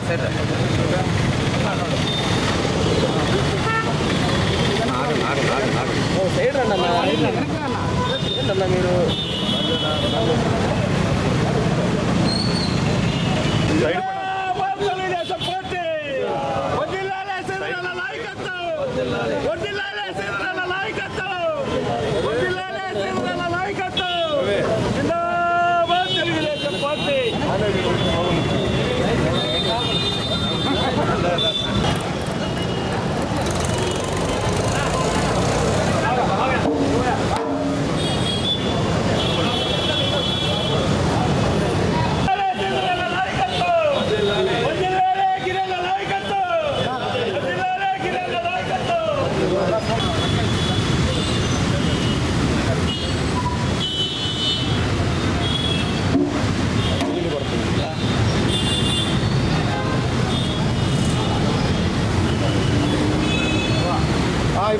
Side రండి అన్న మీరు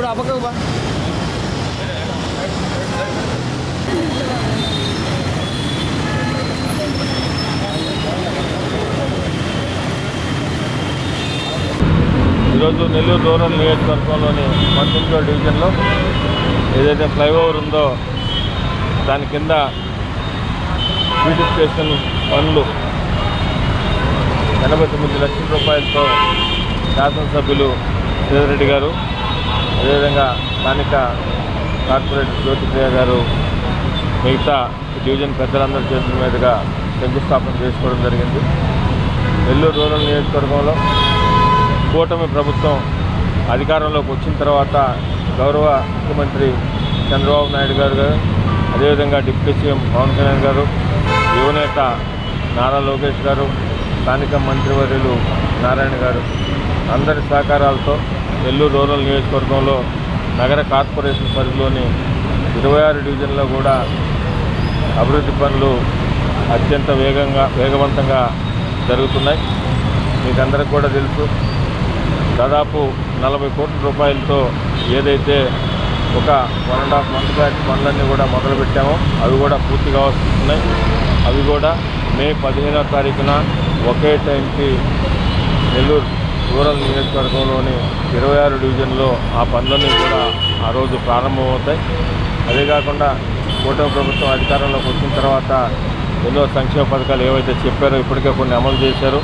ఇప్పుడు అప్పకు బా. ఈరోజు నెల్లూరు రూరల్ నియోజకవర్గంలోని పంతొమ్మిదో డివిజన్లో ఏదైతే ఫ్లైఓవర్ ఉందో దాని కింద బ్యూటిఫికేషన్ పనులు ఎనభై తొమ్మిది లక్షల రూపాయలతో శాసనసభ్యులు శ్రీధరెడ్డి గారు అదేవిధంగా స్థానిక కార్పొరేటర్ జ్యోతిప్రియ గారు మిగతా డివిజన్ పెద్దలందరి చేతుల మీదుగా శంకుస్థాపన చేసుకోవడం జరిగింది. నెల్లూరు రూరల్ నియోజకవర్గంలో కూటమి ప్రభుత్వం అధికారంలోకి వచ్చిన తర్వాత గౌరవ ముఖ్యమంత్రి చంద్రబాబు నాయుడు గారు గారు అదేవిధంగా డిప్యూటీ సీఎం పవన్ కళ్యాణ్ గారు యువనేత నారా లోకేష్ గారు స్థానిక మంత్రివర్యులు నారాయణ గారు అందరి సహకారాలతో నెల్లూరు రూరల్ నియోజకవర్గంలో నగర కార్పొరేషన్ పరిధిలోని ఇరవై ఆరు డివిజన్లో కూడా అభివృద్ధి పనులు అత్యంత వేగంగా వేగవంతంగా జరుగుతున్నాయి. మీకు అందరికి కూడా తెలుసు దాదాపు నలభై కోట్ల రూపాయలతో ఏదైతే ఒక one and half month back పనులన్నీ కూడా మొదలుపెట్టామో అవి కూడా పూర్తిగా వస్తున్నాయి అవి కూడా మే పదిహేనో తారీఖున ఒకే టైంకి నెల్లూరు రూరల్ నియోజకవర్గంలోని ఇరవై ఆరు డివిజన్లో ఆ పనులన్నీ కూడా ఆ రోజు ప్రారంభమవుతాయి. అదే కాకుండా కూటమి ప్రభుత్వం అధికారంలోకి వచ్చిన తర్వాత ఎన్నో సంక్షేమ పథకాలు ఏవైతే చెప్పారో ఇప్పటికే కొన్ని అమలు చేశారు.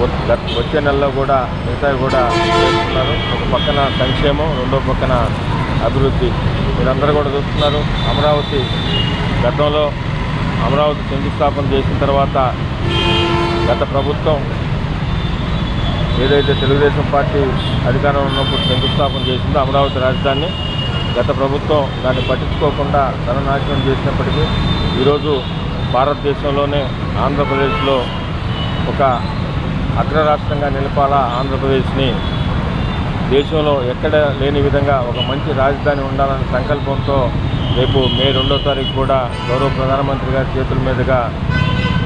వచ్చే నెలలో కూడా మిగతా కూడా చేస్తున్నారు. ఒక పక్కన సంక్షేమం రెండో పక్కన అభివృద్ధి. మీరందరూ కూడా చూస్తున్నారు. అమరావతి గతంలో అమరావతి శంకుస్థాపన చేసిన తర్వాత గత ప్రభుత్వం ఏదైతే తెలుగుదేశం పార్టీ అధికారంలో ఉన్నప్పుడు శంకుస్థాపన చేసిందో అమరావతి రాజధానిని గత ప్రభుత్వం దాన్ని పట్టించుకోకుండా ధననాశనం చేసినప్పటికీ ఈరోజు భారతదేశంలోనే ఆంధ్రప్రదేశ్లో ఒక అగ్ర రాష్ట్రంగా నిలపాలా ఆంధ్రప్రదేశ్ని. దేశంలో ఎక్కడ లేని విధంగా ఒక మంచి రాజధాని ఉండాలనే సంకల్పంతో రేపు మే రెండో తారీఖు కూడా గౌరవ ప్రధానమంత్రి గారి చేతుల మీదుగా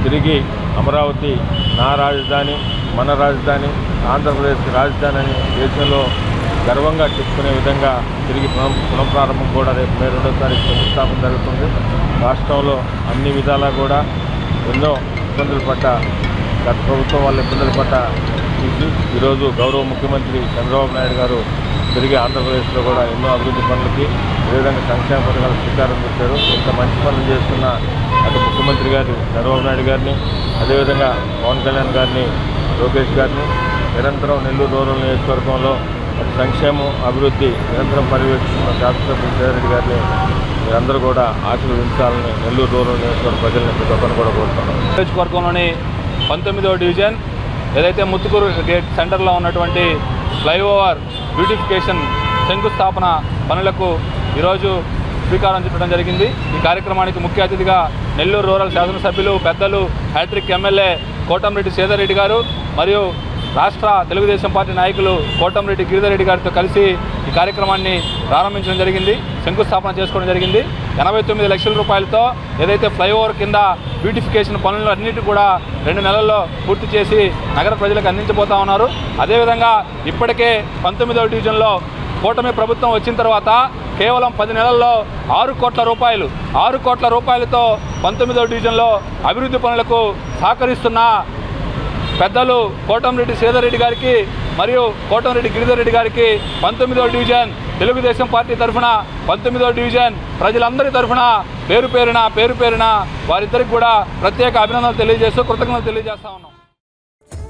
తిరిగి అమరావతి నా రాజధాని మన రాజధాని ఆంధ్రప్రదేశ్ రాజధాని అని దేశంలో గర్వంగా చెప్పుకునే విధంగా తిరిగి పునః పునఃప్రారంభం కూడా రేపు మే రెండో తారీఖు శంకుస్థాపన జరుగుతుంది. రాష్ట్రంలో అన్ని విధాలా కూడా ఎన్నో ఇబ్బందులు పడ్డ గత ప్రభుత్వం వాళ్ళ ఇబ్బందులు పడ్డ ఈరోజు గౌరవ ముఖ్యమంత్రి చంద్రబాబు నాయుడు గారు తిరిగి ఆంధ్రప్రదేశ్లో కూడా ఎన్నో అభివృద్ధి పనులకి అదేవిధంగా సంక్షేమ పథకాలు శ్రీకారం చుట్టారు. ఇంత మంచి పనులు చేస్తున్న అటు ముఖ్యమంత్రి గారు చంద్రబాబు నాయుడు గారిని అదేవిధంగా పవన్ కళ్యాణ్ గారిని లోకేష్ గారిని నిరంతరం నెల్లూరు రూరల్ నియోజకవర్గంలో సంక్షేమం అభివృద్ధి నిరంతరం పర్యవేక్షిస్తున్న శాసనసభ్యులు శ్రీరెడ్డి గారిని మీరందరూ కూడా ఆశీర్వదించాలని నెల్లూరు రూరల్ నియోజకవర్గ ప్రజల్ని ప్రతి ఒక్కరిని కూడా కోరుతున్నాం. నియోజకవర్గంలోని పంతొమ్మిదవ డివిజన్ ఏదైతే ముత్తుకూరు గేట్ సెంటర్లో ఉన్నటువంటి ఫ్లైఓవర్ బ్యూటిఫికేషన్ శంకుస్థాపన పనులకు ఈరోజు శ్రీకారం చుట్టడం జరిగింది. ఈ కార్యక్రమానికి ముఖ్య అతిథిగా నెల్లూరు రూరల్ శాసనసభ్యులు పెద్దలు హ్యాట్రిక్ ఎమ్మెల్యే కోటంరెడ్డి సేదరెడ్డి గారు మరియు రాష్ట్ర తెలుగుదేశం పార్టీ నాయకులు కోటంరెడ్డి గిరిధరెడ్డి గారితో కలిసి ఈ కార్యక్రమాన్ని ప్రారంభించడం జరిగింది శంకుస్థాపన చేసుకోవడం జరిగింది. ఎనభై తొమ్మిది లక్షల రూపాయలతో ఏదైతే ఫ్లైఓవర్ కింద బ్యూటిఫికేషన్ పనులు అన్నిటి కూడా రెండు నెలల్లో పూర్తి చేసి నగర ప్రజలకు అందించబోతా ఉన్నారు. అదేవిధంగా ఇప్పటికే పంతొమ్మిదవ డివిజన్లో కూటమి ప్రభుత్వం వచ్చిన తర్వాత కేవలం పది నెలల్లో ఆరు కోట్ల రూపాయలు ఆరు కోట్ల రూపాయలతో పంతొమ్మిదవ డివిజన్లో అభివృద్ధి పనులకు సహకరిస్తున్న పెద్దలు కోటంరెడ్డి శ్రీధర్రెడ్డి గారికి మరియు కోటంరెడ్డి గిరిధర్ రెడ్డి గారికి పంతొమ్మిదో డివిజన్ తెలుగుదేశం పార్టీ తరఫున పంతొమ్మిదో డివిజన్ ప్రజలందరి తరఫున పేరు పేరున పేరు పేరున వారిద్దరికి కూడా ప్రత్యేక అభినందనలు తెలియజేస్తూ కృతజ్ఞతలు తెలియజేస్తా ఉన్నాం.